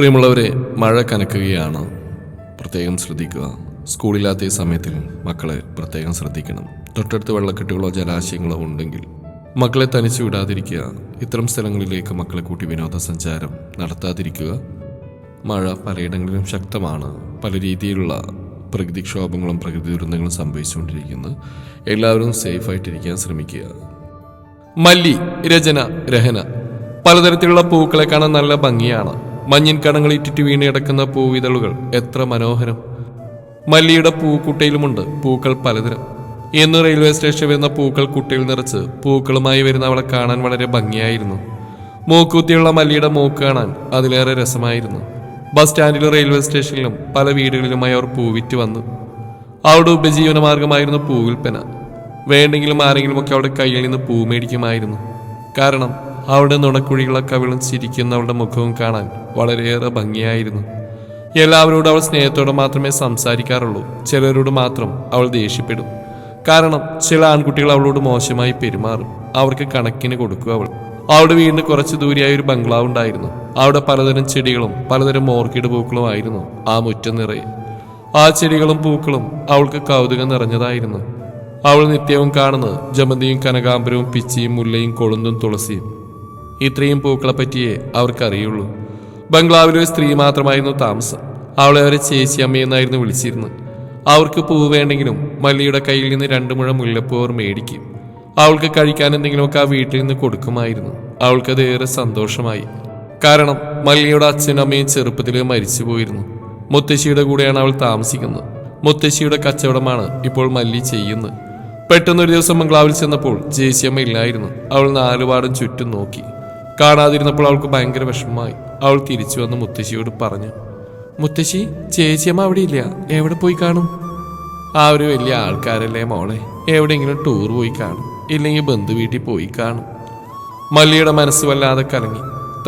പ്രിയമുള്ളവരെ മഴ കനക്കുകയാണ്. പ്രത്യേകം ശ്രദ്ധിക്കുക. സ്കൂളില്ലാത്ത ഈ സമയത്തിൽ മക്കളെ പ്രത്യേകം ശ്രദ്ധിക്കണം. തൊട്ടടുത്ത് വെള്ളക്കെട്ടുകളോ ജലാശയങ്ങളോ ഉണ്ടെങ്കിൽ മക്കളെ തനിച്ചു വിടാതിരിക്കുക. ഇത്തരം സ്ഥലങ്ങളിലേക്ക് മക്കളെ കൂട്ടി വിനോദസഞ്ചാരം നടത്താതിരിക്കുക. മഴ പലയിടങ്ങളിലും ശക്തമാണ്. പല രീതിയിലുള്ള പ്രകൃതിക്ഷോഭങ്ങളും പ്രകൃതി ദുരന്തങ്ങളും സംഭവിച്ചുകൊണ്ടിരിക്കുന്നു. എല്ലാവരും സേഫായിട്ടിരിക്കാൻ ശ്രമിക്കുക. മല്ലി രചന രഹന. പലതരത്തിലുള്ള പൂക്കളെ കാണാൻ നല്ല ഭംഗിയാണ്. മഞ്ഞിൻ കണങ്ങൾ ഇറ്റിറ്റ് വീണ് കിടക്കുന്ന പൂവിതളുകൾ എത്ര മനോഹരം. മല്ലിയുടെ പൂക്കുട്ടയിലുമുണ്ട് പൂക്കൾ പലതരം. എന്ന് റെയിൽവേ സ്റ്റേഷൻ വരുന്ന പൂക്കൾ കുട്ടയിൽ നിറച്ച് പൂക്കളുമായി വരുന്ന അവളെ കാണാൻ വളരെ ഭംഗിയായിരുന്നു. മൂക്കുത്തിയുള്ള മല്ലിയുടെ മൂക്ക് കാണാൻ അതിലേറെ രസമായിരുന്നു. ബസ് സ്റ്റാൻഡിലും റെയിൽവേ സ്റ്റേഷനിലും പല വീടുകളിലുമായി അവർ പൂവിറ്റ് വന്നു. അവിടെ ഉപജീവന മാർഗമായിരുന്നു പൂവിൽപ്പന. വേണ്ടെങ്കിലും ആരെങ്കിലുമൊക്കെ അവിടെ കയ്യിൽ നിന്ന് പൂ മേടിക്കുമായിരുന്നു. കാരണം അവിടെ നുണക്കുഴികളൊക്കെ കവിളും ചിരിക്കുന്ന അവളുടെ മുഖവും കാണാൻ വളരെയേറെ ഭംഗിയായിരുന്നു. എല്ലാവരോടും അവൾ സ്നേഹത്തോടെ മാത്രമേ സംസാരിക്കാറുള്ളൂ. ചിലരോട് മാത്രം അവൾ ദേഷ്യപ്പെടും. കാരണം ചില ആൺകുട്ടികൾ അവളോട് മോശമായി പെരുമാറും. അവർക്ക് കണക്കിന് കൊടുക്കും അവൾ. അവിടെ വീടിന് കുറച്ച് ദൂരെയായി ഒരു ബംഗ്ലാവ് ഉണ്ടായിരുന്നു. അവിടെ പലതരം ചെടികളും പലതരം ഓർക്കിഡ് പൂക്കളും ആയിരുന്നു ആ മുറ്റം നിറയെ. ആ ചെടികളും പൂക്കളും അവൾക്ക് കൗതുകം നിറഞ്ഞതായിരുന്നു. അവൾ നിത്യവും കാണുന്നത് ജമന്തിയും കനകാംബരവും പിച്ചിയും മുല്ലയും കൊളുന്തും തുളസിയും. ഇത്രയും പൂക്കളെ പറ്റിയേ അവർക്കറിയുള്ളൂ. ബംഗ്ലാവിൽ ഒരു സ്ത്രീ മാത്രമായിരുന്നു താമസം. അവളെ അവരെ ചേച്ചി അമ്മയെന്നായിരുന്നു വിളിച്ചിരുന്നത്. അവർക്ക് പൂവ് വേണ്ടെങ്കിലും മല്ലിയുടെ കയ്യിൽ നിന്ന് രണ്ട് മുഴം മുല്ലപ്പൂ അവർ മേടിക്കും. അവൾക്ക് കഴിക്കാൻ എന്തെങ്കിലുമൊക്കെ ആ വീട്ടിൽ നിന്ന് കൊടുക്കുമായിരുന്നു. അവൾക്കത് ഏറെ സന്തോഷമായി. കാരണം മല്ലിയുടെ അച്ഛനും അമ്മയും ചെറുപ്പത്തിൽ മരിച്ചു പോയിരുന്നു മുത്തശ്ശിയുടെ കൂടെയാണ് അവൾ താമസിക്കുന്നത്. മുത്തശ്ശിയുടെ കച്ചവടമാണ് ഇപ്പോൾ മല്ലി ചെയ്യുന്നത്. പെട്ടെന്നൊരു ദിവസം ബംഗ്ലാവിൽ ചെന്നപ്പോൾ ജേസിയമ്മ ഇല്ലായിരുന്നു. അവൾ നാലുപാടും ചുറ്റും നോക്കി. കാണാതിരുന്നപ്പോൾ അവൾക്ക് ഭയങ്കര വിഷമമായി. അവൾ തിരിച്ചു വന്ന് മുത്തശ്ശിയോട് പറഞ്ഞു മുത്തശ്ശി ചേച്ചിയമ്മ അവിടെ ഇല്ല. എവിടെ പോയി കാണും? ആ ഒരു വലിയ ആൾക്കാരല്ലേ മോളെ. എവിടെയെങ്കിലും ടൂർ പോയി കാണും. ഇല്ലെങ്കിൽ ബന്ധു വീട്ടിൽ പോയി കാണും. മല്ലിയുടെ മനസ്സ് വല്ലാതെ കലങ്ങി.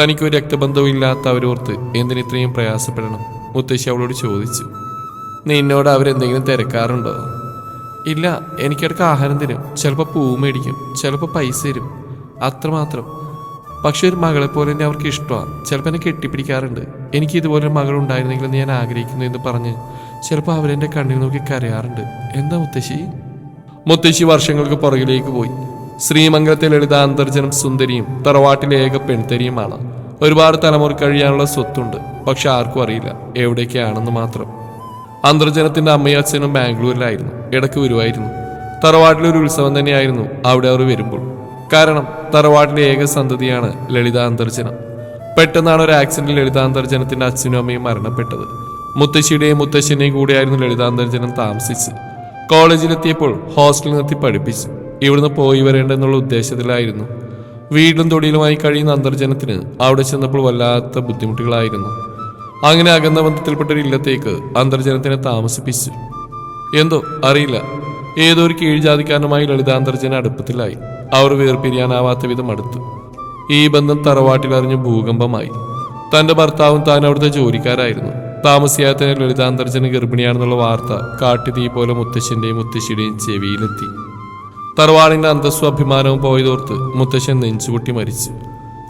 തനിക്കൊരു രക്തബന്ധവും ഇല്ലാത്ത അവരോർത്ത് എന്തിനിത്രയും പ്രയാസപ്പെടണം? മുത്തശ്ശി അവളോട് ചോദിച്ചു. നിന്നോട് അവരെന്തെങ്കിലും തിരക്കാറുണ്ടോ? ഇല്ല എനിക്കിടക്ക് ആഹാരം തരും. ചിലപ്പോൾ പൂ മേടിക്കും. ചിലപ്പോൾ പൈസ തരും. അത്രമാത്രം. പക്ഷെ ഒരു മകളെ പോലെ തന്നെ അവർക്ക് ഇഷ്ടമാണ് ചിലപ്പോൾ എന്നെ കെട്ടിപ്പിടിക്കാറുണ്ട്. എനിക്ക് ഇതുപോലൊരു മകൾ ഉണ്ടായിരുന്നെങ്കിൽ ഞാൻ ആഗ്രഹിക്കുന്നു എന്ന് പറഞ്ഞ് ചിലപ്പോൾ അവരെന്റെ കണ്ണിൽ നോക്കി കരയാറുണ്ട്. എന്താ മുത്തശ്ശി? മുത്തശ്ശി വർഷങ്ങൾക്ക് പുറകിലേക്ക് പോയി. ശ്രീമംഗലത്തെ ലളിത അന്തർജനം സുന്ദരിയും തറവാട്ടിലെ ഏക പെൺതരിയുമാണ്. ഒരുപാട് തലമുറ കഴിയാനുള്ള സ്വത്തുണ്ട്. പക്ഷെ ആർക്കും അറിയില്ല എവിടേക്കാണെന്ന് മാത്രം. അന്തർജനത്തിന്റെ അമ്മയും അച്ഛനും ബാംഗ്ലൂരിലായിരുന്നു. ഇടയ്ക്ക് വരുമായിരുന്നു തറവാട്ടിലൊരു ഉത്സവം തന്നെയായിരുന്നു അവിടെ അവർ വരുമ്പോൾ. കാരണം തറവാടിന്റെ ഏക സന്തതിയാണ് ലളിത അന്തർജനം. പെട്ടെന്നാണ് ഒരു ആക്സിഡന്റിൽ ലളിതാന്തർജനത്തിന്റെ അച്ഛനും അമ്മയും മരണപ്പെട്ടത്. മുത്തശ്ശിയുടെയും മുത്തശ്ശനെയും കൂടെയായിരുന്നു ലളിതാന്തർജനം താമസിച്ച് കോളേജിലെത്തിയപ്പോൾ ഹോസ്റ്റലിൽ നിർത്തി പഠിപ്പിച്ചു. ഇവിടുന്ന് പോയി വരേണ്ടെന്നുള്ള ഉദ്ദേശത്തിലായിരുന്നു. വീടും തൊടിയിലുമായി കഴിയുന്ന അന്തർജനത്തിന് അവിടെ ചെന്നപ്പോൾ വല്ലാത്ത ബുദ്ധിമുട്ടുകളായിരുന്നു. അങ്ങനെ അകന്ന ബന്ധത്തിൽപ്പെട്ട ഒരു ഇല്ലത്തേക്ക് അന്തർജനത്തിനെ താമസിപ്പിച്ചു. എന്തോ അറിയില്ല. ഏതോ ഒരു കീഴ്ജാതിക്കാരനുമായി ലളിതാന്തർജന അടുപ്പത്തിലായി. അവർ വേർപിരിയാനാവാത്ത വിധം അടുത്തു. ഈ ബന്ധം തറവാട്ടിലറിഞ്ഞ് ഭൂകമ്പമായി. തന്റെ ഭർത്താവും താൻ അവിടുത്തെ ജോലിക്കാരായിരുന്നു. താമസിയാതെ ലളിതാന്തർജന ഗർഭിണിയാണെന്നുള്ള വാർത്ത കാട്ടുതീ പോലെ മുത്തശ്ശിന്റെയും മുത്തശ്ശിയുടെയും ചെവിയിലെത്തി. തറവാടിന്റെ അന്തസ്വ അഭിമാനവും പോയതോർത്ത് മുത്തശ്ശൻ നെഞ്ചുപൊട്ടി മരിച്ചു.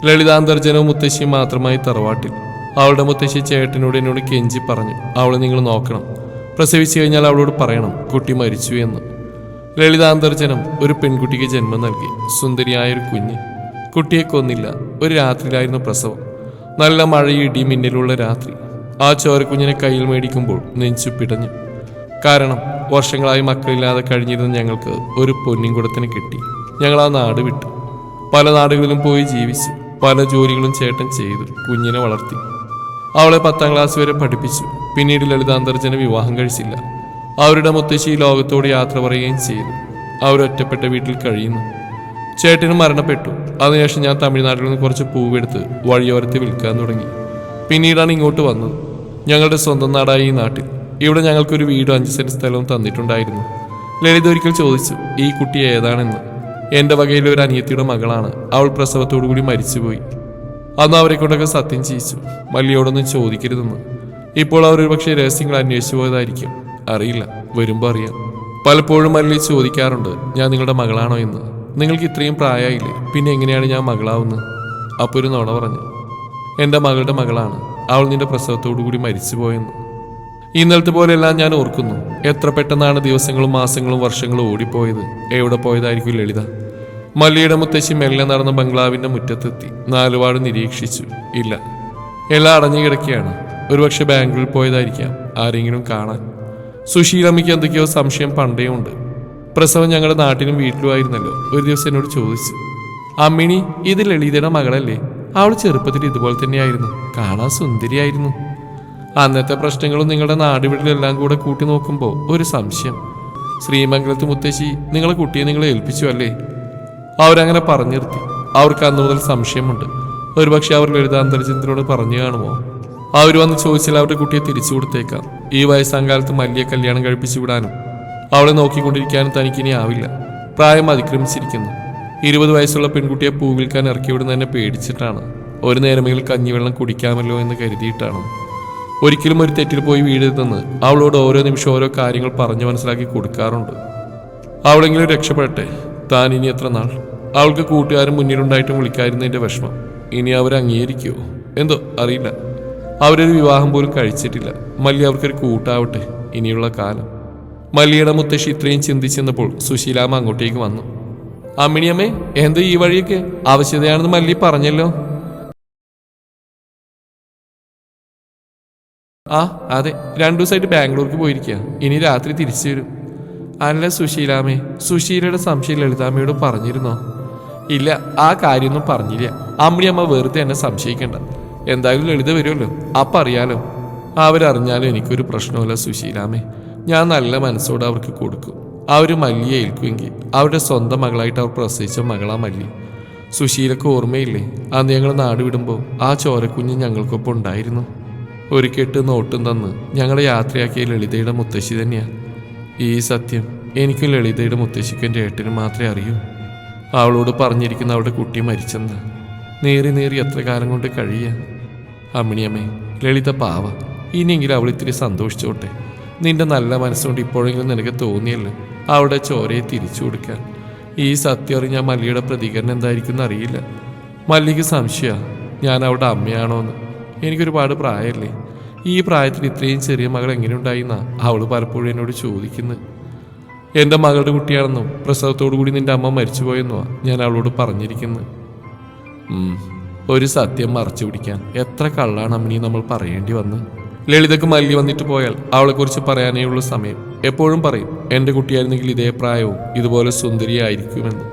ലളിതാന്തർജനവും മുത്തശ്ശിയും മാത്രമായി തറവാട്ടിൽ. അവളുടെ മുത്തശ്ശി ചേട്ടനോട് എന്നോട് കെഞ്ചി പറഞ്ഞു അവളെ നിങ്ങൾ നോക്കണം. പ്രസവിച്ചു കഴിഞ്ഞാൽ അവളോട് പറയണം കുട്ടി മരിച്ചു എന്ന്. ലളിതാന്തർജനം ഒരു പെൺകുട്ടിക്ക് ജന്മം നൽകി. സുന്ദരിയായ ഒരു കുഞ്ഞ്. കുട്ടിയെ കൊന്നില്ല. ഒരു രാത്രിയിലായിരുന്നു പ്രസവം. നല്ല മഴയിടി മിന്നലുള്ള രാത്രി. ആ ചോരക്കുഞ്ഞിനെ കയ്യിൽ മേടിക്കുമ്പോൾ നെഞ്ചു പിടഞ്ഞു. കാരണം വർഷങ്ങളായി മക്കളില്ലാതെ കഴിഞ്ഞിരുന്ന ഞങ്ങൾക്ക് ഒരു പൊന്നിൻകുടത്തിന് കിട്ടി. ഞങ്ങൾ ആ നാട് വിട്ടു. പല നാടുകളിലും പോയി ജീവിച്ചു. പല ജോലികളും ചേട്ടൻ ചെയ്തു. കുഞ്ഞിനെ വളർത്തി. അവളെ പത്താം ക്ലാസ് വരെ പഠിപ്പിച്ചു. പിന്നീട് ലളിതാന്തർജന വിവാഹം കഴിച്ചില്ല. അവരുടെ മുത്തശ്ശി ലോകത്തോട് യാത്ര പറയുകയും ചെയ്തു. അവരൊറ്റപ്പെട്ട വീട്ടിൽ കഴിയുന്നു. ചേട്ടനും മരണപ്പെട്ടു. അതിനുശേഷം ഞാൻ തമിഴ്നാട്ടിൽ നിന്ന് കുറച്ച് പൂവെടുത്ത് വഴിയോരത്ത് വിൽക്കാൻ തുടങ്ങി. പിന്നീടാണ് ഇങ്ങോട്ട് വന്നത്. ഞങ്ങളുടെ സ്വന്തം നാടായ ഈ നാട്ടിൽ. ഇവിടെ ഞങ്ങൾക്കൊരു വീടും അഞ്ച് സെന്റ് സ്ഥലവും തന്നിട്ടുണ്ടായിരുന്നു. ലളിത ഒരിക്കൽ ചോദിച്ചു ഈ കുട്ടി ഏതാണെന്ന്? എന്റെ വകയിലെ ഒരു അനിയത്തിയുടെ മകളാണ്. അവൾ പ്രസവത്തോടു കൂടി മരിച്ചുപോയി. അന്ന് അവരെ കൊണ്ടൊക്കെ സത്യം ചെയ്യിച്ചു മല്ലിയോടൊന്നും ചോദിക്കരുതെന്ന്. ഇപ്പോൾ അവർ ഒരുപക്ഷെ രഹസ്യങ്ങൾ അന്വേഷിച്ചു പോയതായിരിക്കും. അറിയില്ല. വരുമ്പോൾ അറിയാം. പലപ്പോഴും അല്ലെ ചോദിക്കാറുണ്ട് ഞാൻ നിങ്ങളുടെ മകളാണോ എന്ന്. നിങ്ങൾക്ക് ഇത്രയും പ്രായമായില്ലേ പിന്നെ എങ്ങനെയാണ് ഞാൻ മകളാവുന്നത്? അപ്പോൾ ഒരു നോണ പറഞ്ഞു എന്റെ മകളുടെ മകളാണ്. അവൾ നിന്റെ പ്രസവത്തോടു കൂടി മരിച്ചുപോയെന്ന്. ഇന്നലത്തെ പോലെയെല്ലാം ഞാൻ ഓർക്കുന്നു. എത്ര പെട്ടെന്നാണ് ദിവസങ്ങളും മാസങ്ങളും വർഷങ്ങളും ഓടിപ്പോയത്. എവിടെ പോയതായിരിക്കും ലളിത? മല്ലിയുടെ മുത്തശ്ശി മെല്ലെ നടന്ന ബംഗ്ലാവിന്റെ മുറ്റത്തെത്തി. നാലുപാട് നിരീക്ഷിച്ചു. ഇല്ല. എല്ലാം അടഞ്ഞു കിടക്കുകയാണ്. ഒരുപക്ഷെ ബാംഗ്ലൂരിൽ പോയതായിരിക്കാം ആരെങ്കിലും കാണാൻ. സുശീലമ്മയ്ക്ക് എന്തൊക്കെയോ സംശയം പണ്ടേ ഉണ്ട്. പ്രസവം ഞങ്ങളുടെ നാട്ടിലും വീട്ടിലുമായിരുന്നല്ലോ ഒരു ദിവസം എന്നോട് ചോദിച്ചു. അമ്മിണി ഇത് ലളിതയുടെ മകളല്ലേ? അവൾ ചെറുപ്പത്തിൽ ഇതുപോലെ തന്നെയായിരുന്നു. കാണാൻ സുന്ദരിയായിരുന്നു. അന്നത്തെ പ്രശ്നങ്ങളും നിങ്ങളുടെ നാടുവിടലെല്ലാം കൂടെ കൂട്ടി നോക്കുമ്പോൾ ഒരു സംശയം. ശ്രീമംഗലത്ത് മുത്തശ്ശി നിങ്ങളെ കുട്ടിയെ നിങ്ങളെ ഏൽപ്പിച്ചു അല്ലേ? അവരങ്ങനെ പറഞ്ഞു നിർത്തി. അവർക്ക് അന്ന് മുതൽ സംശയമുണ്ട്. ഒരുപക്ഷെ അവർ ലളിതാന്തരചന്ദ്രനോട് പറഞ്ഞു കാണുമോ? അവർ വന്ന് ചോദിച്ചാൽ അവരുടെ കുട്ടിയെ തിരിച്ചു കൊടുത്തേക്കാം. ഈ വയസ്സാം കാലത്ത് മല്ലിയെ കല്യാണം കഴിപ്പിച്ചു വിടാനും അവളെ നോക്കിക്കൊണ്ടിരിക്കാനും തനിക്കിനി ആവില്ല. പ്രായം അതിക്രമിച്ചിരിക്കുന്നു. ഇരുപത് വയസ്സുള്ള പെൺകുട്ടിയെ പൂ വിൽക്കാൻ ഇറക്കി വിടുന്നതിനെ പേടിച്ചിട്ടാണ്. ഒരു നേരമെങ്കിലും കഞ്ഞിവെള്ളം കുടിക്കാമല്ലോ എന്ന് കരുതിയിട്ടാണ്. ഒരിക്കലും ഒരു തെറ്റിൽ പോയി വീഴരുതെന്ന് അവളോട് ഓരോ നിമിഷം ഓരോ കാര്യങ്ങൾ പറഞ്ഞു മനസ്സിലാക്കി കൊടുക്കാറുണ്ട്. അവളെങ്കിലും രക്ഷപ്പെടട്ടെ. താൻ ഇനി എത്ര നാൾ? അവൾക്ക് കൂട്ടുകാരൻ മുന്നിലുണ്ടായിട്ടും വിളിക്കാതിരുന്നതിന്റെ വിഷമം. ഇനി അവർ അംഗീകരിക്കുമോ എന്തോ അറിയില്ല. അവരൊരു വിവാഹം പോലും കഴിച്ചിട്ടില്ല. മല്ലി അവർക്കൊരു കൂട്ടാവട്ടെ ഇനിയുള്ള കാലം. മല്ലിയുടെ മുത്തശ്ശി ഇത്രയും ചിന്തിച്ചെന്നപ്പോൾ സുശീലാമ്മ അങ്ങോട്ടേക്ക് വന്നു. അമ്മിണിയമ്മേ എന്ത് ഈ വഴിയൊക്കെ? ആവശ്യതയാണെന്ന് മല്ലി പറഞ്ഞല്ലോ. ആ അതെ രണ്ടു ദിവസമായിട്ട് ബാംഗ്ലൂർക്ക് പോയിരിക്കുക ഇനി രാത്രി തിരിച്ചു വരും. അല്ല സുശീലാമേ സുശീലയുടെ സംശയം ലളിതാമ്മയോട് പറഞ്ഞിരുന്നോ? ഇല്ല ആ കാര്യമൊന്നും പറഞ്ഞില്ല. അമ്മിയമ്മ വെറുതെ എന്നെ സംശയിക്കണ്ട. എന്തായാലും ലളിത വരുമല്ലോ. അപ്പം അറിയാലോ. അവരറിഞ്ഞാലും എനിക്കൊരു പ്രശ്നമല്ല സുശീലാമേ. ഞാൻ നല്ല മനസ്സോടെ അവർക്ക് കൊടുക്കും. അവർ മല്ലിയെ ഏൽക്കുമെങ്കിൽ അവരുടെ സ്വന്തം മകളായിട്ട് അവർ പ്രസവിച്ച മകളാ മല്ലി. സുശീലക്ക് ഓർമ്മയില്ലേ? അന്ന് ഞങ്ങൾ നാട് വിടുമ്പോൾ ആ ചോരക്കുഞ്ഞ് ഞങ്ങൾക്കൊപ്പം ഉണ്ടായിരുന്നു. ഒരു കെട്ട് നോട്ടും തന്ന് ഞങ്ങളെ യാത്രയാക്കിയ ലളിതയുടെ മുത്തശ്ശി തന്നെയാണ് ഈ സത്യം എനിക്കും ലളിതയുടെ മുത്തശ്ശിക്കും എന്റെ ഏട്ടനും മാത്രമേ അറിയൂ. അവളോട് പറഞ്ഞിരിക്കുന്ന അവളുടെ കുട്ടി മരിച്ചെന്ന് നേറി നേറി എത്ര കാലം കൊണ്ട് കഴിയ? അമ്മിണിയമ്മേ ലളിത പാവ ഇനിയെങ്കിലും അവൾ ഇത്തിരി സന്തോഷിച്ചോട്ടെ. നിന്റെ നല്ല മനസ്സുകൊണ്ട് ഇപ്പോഴെങ്കിലും നിനക്ക് തോന്നിയല്ലോ അവിടെ ചോരയെ തിരിച്ചു കൊടുക്കാൻ? ഈ സത്യം അറിഞ്ഞ മല്ലിയുടെ പ്രതികരണം എന്തായിരിക്കും എന്നറിയില്ല. മല്ലിക്ക് സംശയ ഞാൻ അവിടെ അമ്മയാണോന്ന്. എനിക്കൊരുപാട് പ്രായമല്ലേ. ഈ പ്രായത്തിൽ ഇത്രയും ചെറിയ മകൾ എങ്ങനെ ഉണ്ടായിന്നാ അവൾ പലപ്പോഴും എന്നോട് ചോദിക്കുന്നത് എന്റെ മകളുടെ കുട്ടിയാണെന്നും പ്രസവത്തോടു കൂടി നിന്റെ അമ്മ മരിച്ചുപോയെന്നോ ഞാൻ അവളോട് പറഞ്ഞിരിക്കുന്നത് ഉം, ഒരു സത്യം മറച്ചു പിടിക്കാൻ. എത്ര കള്ളാണ് അമ്മിനി നമ്മൾ പറയേണ്ടി വന്ന്? ലളിതക്ക് മല്ലി വന്നിട്ട് പോയാൽ അവളെക്കുറിച്ച് പറയാനേ ഉള്ള സമയം. എപ്പോഴും പറയും എന്റെ കുട്ടിയായിരുന്നെങ്കിൽ ഇതേ പ്രായവും ഇതുപോലെ സുന്ദരിയായിരിക്കുമെന്ന്.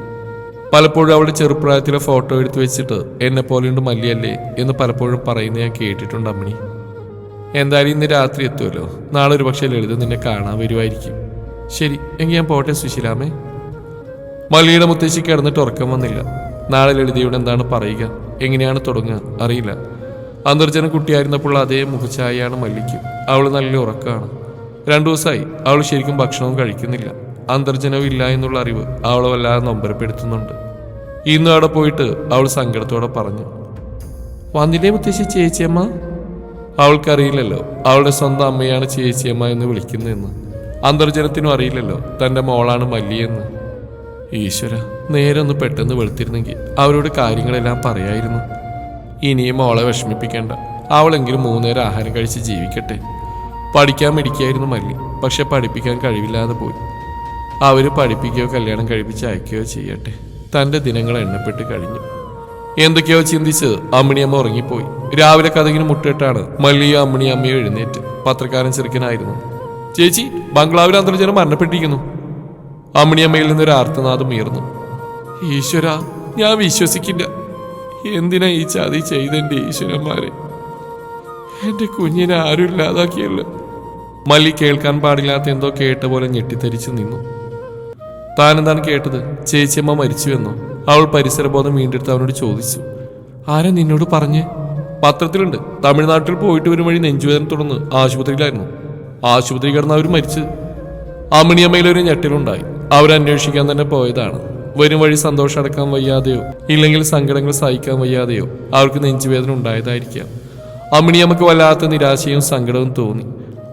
പലപ്പോഴും അവളുടെ ചെറുപ്രായത്തിലെ ഫോട്ടോ എടുത്തു വെച്ചിട്ട് എന്നെ പോലെയുണ്ട് മല്ലിയല്ലേ എന്ന് പലപ്പോഴും പറയുന്ന ഞാൻ കേട്ടിട്ടുണ്ട് അമ്മിണി. എന്തായാലും ഇന്ന് രാത്രി എത്തുമല്ലോ നാളെ ഒരു പക്ഷേ ലളിത നിന്നെ കാണാൻ വരുമായിരിക്കും ശരി എങ്കിൽ ഞാൻ പോട്ടെ സുശീലാമേ? മല്ലിയുടെ മുത്തശ്ശി കിടന്നിട്ട് ഉറക്കം വന്നില്ല. നാളെ ലളിതയോട് എന്താണ് പറയുക? എങ്ങനെയാണ് തുടങ്ങുക? അറിയില്ല. അന്തർജന കുട്ടിയായിരുന്നപ്പോൾ അതേ മുഖഛായയാണ് മല്ലിക്ക്. അവൾ നല്ല ഉറക്കമാണ് രണ്ടു ദിവസമായി അവൾ ശരിക്കും ഭക്ഷണവും കഴിക്കുന്നില്ല. അന്തർജനവും ഇല്ല എന്നുള്ള അറിവ് അവളെ വല്ലാതെ നൊമ്പരപ്പെടുത്തുന്നുണ്ട്. ഇന്ന് അവിടെ പോയിട്ട് അവൾ സങ്കടത്തോടെ പറഞ്ഞു. വന്നില്ലേ മുത്തശ്ശി ചേച്ചിയമ്മ? അവൾക്കറിയില്ലല്ലോ. അവളുടെ സ്വന്തം അമ്മയാണ് ചേച്ചിയമ്മ എന്ന് വിളിക്കുന്നതെന്ന്. അന്തർജനത്തിനും അറിയില്ലല്ലോ. തന്റെ മോളാണ് മല്ലിയെന്ന്. ഈശ്വര. നേരെ ഒന്ന് പെട്ടെന്ന് വെളുത്തിരുന്നെങ്കിൽ അവരോട് കാര്യങ്ങളെല്ലാം പറയായിരുന്നു. ഇനിയും അവളെ വിഷമിപ്പിക്കേണ്ട. അവളെങ്കിലും മൂന്നേരം ആഹാരം കഴിച്ച് ജീവിക്കട്ടെ. പഠിക്കാൻ മിടിക്കായിരുന്നു മല്ലി. പക്ഷെ പഠിപ്പിക്കാൻ കഴിവില്ലാതെ പോയി. അവർ പഠിപ്പിക്കുകയോ കല്യാണം കഴിപ്പിച്ച് അയക്കുകയോ ചെയ്യട്ടെ. തന്റെ ദിനങ്ങൾ എണ്ണപ്പെട്ട് കഴിഞ്ഞു. എന്തൊക്കെയോ ചിന്തിച്ച് അമ്മിണിയമ്മ ഉറങ്ങിപ്പോയി. രാവിലെ കഥകിന് മുട്ടിട്ടാണ് മല്ലിയോ അമ്മിണിയും അമ്മയും എഴുന്നേറ്റ് പത്രക്കാരൻ ചെറുക്കനായിരുന്നു. ചേച്ചി ബംഗ്ലാവിൽ അന്തർജനം മരണപ്പെട്ടിരിക്കുന്നു. അമ്മിണിയമ്മയിൽ നിന്നൊരു ആർത്തനാദം ഉയർന്നു. ഈശ്വര ഞാൻ വിശ്വസിക്കില്ല. എന്തിനാ ഈ ചതി ചെയ്തെന്റെ ഈശ്വരന്മാരെ? എന്റെ കുഞ്ഞിനെ ആരും ഇല്ലാതാക്കിയല്ലോ. മല്ലി കേൾക്കാൻ പാടില്ലാത്ത എന്തോ കേട്ട പോലെ ഞെട്ടിത്തരിച്ചു നിന്നു. താനെന്താണ് കേട്ടത്? ചേച്ചിയമ്മ മരിച്ചുവെന്നോ? അവൾ പരിസരബോധം വീണ്ടെടുത്ത് അവനോട് ചോദിച്ചു. ആരാ നിന്നോട് പറഞ്ഞേ? പത്രത്തിലുണ്ട്. തമിഴ്നാട്ടിൽ പോയിട്ട് വരും വഴി നെഞ്ചുവേദന തുടർന്ന് ആശുപത്രിയിലായിരുന്നു. ആശുപത്രി കിടന്ന് അവർ മരിച്ചു അമ്മിണിയമ്മയിലൊരു ഞെട്ടിലുണ്ടായി. അവരന്വേഷിക്കാൻ തന്നെ പോയതാണ്. വരും വഴി സന്തോഷം അടക്കാൻ വയ്യാതെയോ? ഇല്ലെങ്കിൽ സങ്കടങ്ങൾ സഹിക്കാൻ വയ്യാതെയോ? അവർക്ക് നെഞ്ചുവേദന ഉണ്ടായതായിരിക്കാം. അമ്മിണിയമ്മക്ക് വല്ലാത്ത നിരാശയും സങ്കടവും തോന്നി.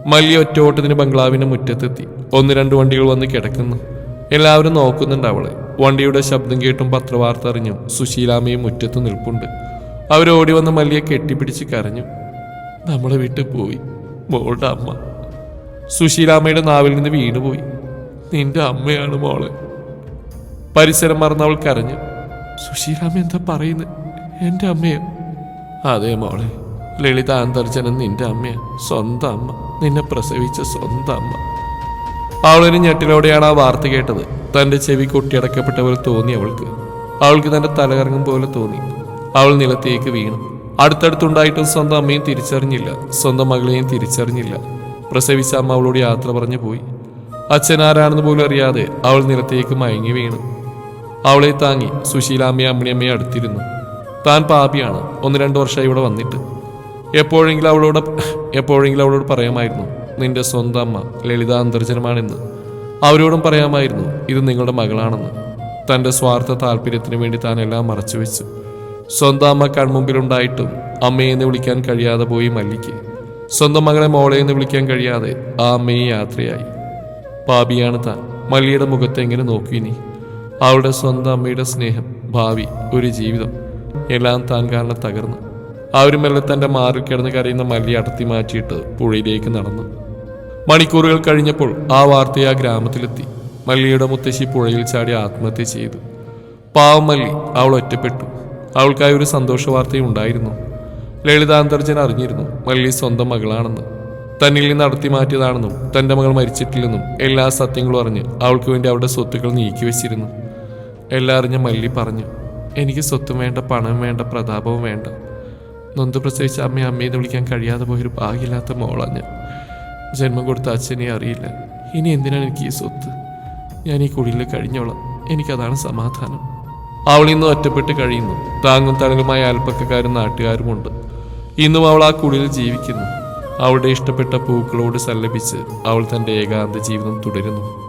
മല്ലി ഒറ്റോട്ടത്തിന് ബംഗ്ലാവിന്റെ മുറ്റത്തെത്തി. ഒന്ന് രണ്ട് വണ്ടികൾ വന്ന് കിടക്കുന്നു. എല്ലാവരും നോക്കുന്നുണ്ട് അവളെ. വണ്ടിയുടെ ശബ്ദം കേട്ടും പത്രവാർത്ത അറിഞ്ഞും സുശീലാമ്മയും മുറ്റത്ത് നിൽപ്പുണ്ട്. അവരോടി വന്ന് മല്ലിയെ കെട്ടിപ്പിടിച്ച് കരഞ്ഞു. നമ്മളെ വീട്ടിൽ പോയി മോളുടെ അമ്മ. സുശീലാമ്മയുടെ നാവിൽ നിന്ന് വീണുപോയി. നിന്റെ അമ്മയാണ് മോളെ. പരിസരം മറന്ന് അവൾ കരഞ്ഞു സുശീലാമ്മ എന്താ പറയുന്നത് എന്റെ അമ്മയോ. അതേ മോളെ ലളിത അന്തർജനം നിന്റെ അമ്മയാ സ്വന്തം അമ്മ നിന്നെ പ്രസവിച്ച സ്വന്തം അമ്മ. അവളൊരു ഞെട്ടിലോടെയാണ് ആ വാർത്ത കേട്ടത്. തന്റെ ചെവി കൊട്ടിയടക്കപ്പെട്ട പോലെ തോന്നി അവൾക്ക്. അവൾക്ക് തന്റെ തലകറങ്ങും പോലെ തോന്നി. അവൾ നിലത്തേക്ക് വീണു. അടുത്തടുത്തുണ്ടായിട്ടും സ്വന്തം അമ്മയും തിരിച്ചറിഞ്ഞില്ല. സ്വന്തം മകളെയും തിരിച്ചറിഞ്ഞില്ല. പ്രസവിച്ച അമ്മ അവളോട് യാത്ര പറഞ്ഞു പോയി. അച്ഛൻ ആരാണെന്ന് പോലും അറിയാതെ അവൾ നിലത്തേക്ക് മയങ്ങി വീണു. അവളെ താങ്ങി സുശീലാമ്മയും അമ്മിണിയമ്മയും അടുത്തിരുന്നു. താൻ പാപിയാണ്. ഒന്ന് രണ്ട് വർഷമായി ഇവിടെ വന്നിട്ട്. എപ്പോഴെങ്കിലും അവളോട് എപ്പോഴെങ്കിലും അവളോട് പറയാമായിരുന്നു നിന്റെ സ്വന്തം അമ്മ ലളിത അന്തർജനമാണെന്ന്. അവരോടും പറയാമായിരുന്നു ഇത് നിങ്ങളുടെ മകളാണെന്ന്. തന്റെ സ്വാർത്ഥ താല്പര്യത്തിന് വേണ്ടി താൻ എല്ലാം മറച്ചുവെച്ചു സ്വന്തം അമ്മ കൺമുമ്പിലുണ്ടായിട്ടും അമ്മയെന്ന് വിളിക്കാൻ കഴിയാതെ പോയി മല്ലിക്ക്. സ്വന്തം മകളെ മോളെ എന്ന് വിളിക്കാൻ കഴിയാതെ ആ അമ്മയെ യാത്രയായി. പാപിയാണ് താൻ. മല്ലിയുടെ മുഖത്തെങ്ങനെ നോക്കി നീ അവളുടെ സ്വന്തം അമ്മയുടെ സ്നേഹം ഭാവി ഒരു ജീവിതം എല്ലാം താൻ കാരണം തകർന്നു. അവരും മെല്ലെ തന്റെ മാറിൽ കിടന്ന് കരയുന്ന മല്ലി അടർത്തി മാറ്റിയിട്ട് പുഴയിലേക്ക് നടന്നു. മണിക്കൂറുകൾ കഴിഞ്ഞപ്പോൾ ആ വാർത്ത ആ ഗ്രാമത്തിലെത്തി. മല്ലിയുടെ മുത്തശ്ശി പുഴയിൽ ചാടി ആത്മഹത്യ ചെയ്തു. പാവം മല്ലി അവൾ ഒറ്റപ്പെട്ടു. അവൾക്കായി ഒരു സന്തോഷ വാർത്തയും ഉണ്ടായിരുന്നു. ലളിതാന്തർജൻ അറിഞ്ഞിരുന്നു മല്ലി സ്വന്തം മകളാണെന്ന്. തന്നിൽ നിന്ന് നടത്തി മാറ്റിയതാണെന്നും തന്റെ മകൾ മരിച്ചിട്ടില്ലെന്നും എല്ലാ സത്യങ്ങളും അറിഞ്ഞ് അവൾക്ക് വേണ്ടി അവരുടെ സ്വത്തുക്കൾ നീക്കി വെച്ചിരുന്നു എല്ലാം അറിഞ്ഞ മല്ലി പറഞ്ഞു. എനിക്ക് സ്വത്തും വേണ്ട പണവും വേണ്ട പ്രതാപവും വേണ്ട. നൊന്ത് പ്രസവിച്ച അമ്മയെ അമ്മയെന്ന് വിളിക്കാൻ കഴിയാതെ പോയൊരു ഭാഗ്യമില്ലാത്ത മോളാണ് ഞാൻ. ജന്മം കൊടുത്ത അച്ഛനെ അറിയില്ല. ഇനി എന്തിനാണ് എനിക്ക് ഈ സ്വത്ത്? ഞാൻ ഈ കുടിയിൽ കഴിഞ്ഞോളാം. എനിക്കതാണ് സമാധാനം. അവൾ ഇന്ന് ഒറ്റപ്പെട്ട് കഴിയുന്നു. താങ്ങും തണലുമായ അൽപ്പക്കാരും നാട്ടുകാരുമുണ്ട് ഇന്നും അവൾ ആ കുടിയിൽ ജീവിക്കുന്നു. അവളുടെ ഇഷ്ടപ്പെട്ട പൂക്കളോട് സല്ലപിച്ച് അവൾ തന്റെ ഏകാന്ത ജീവിതം തുടരുന്നു.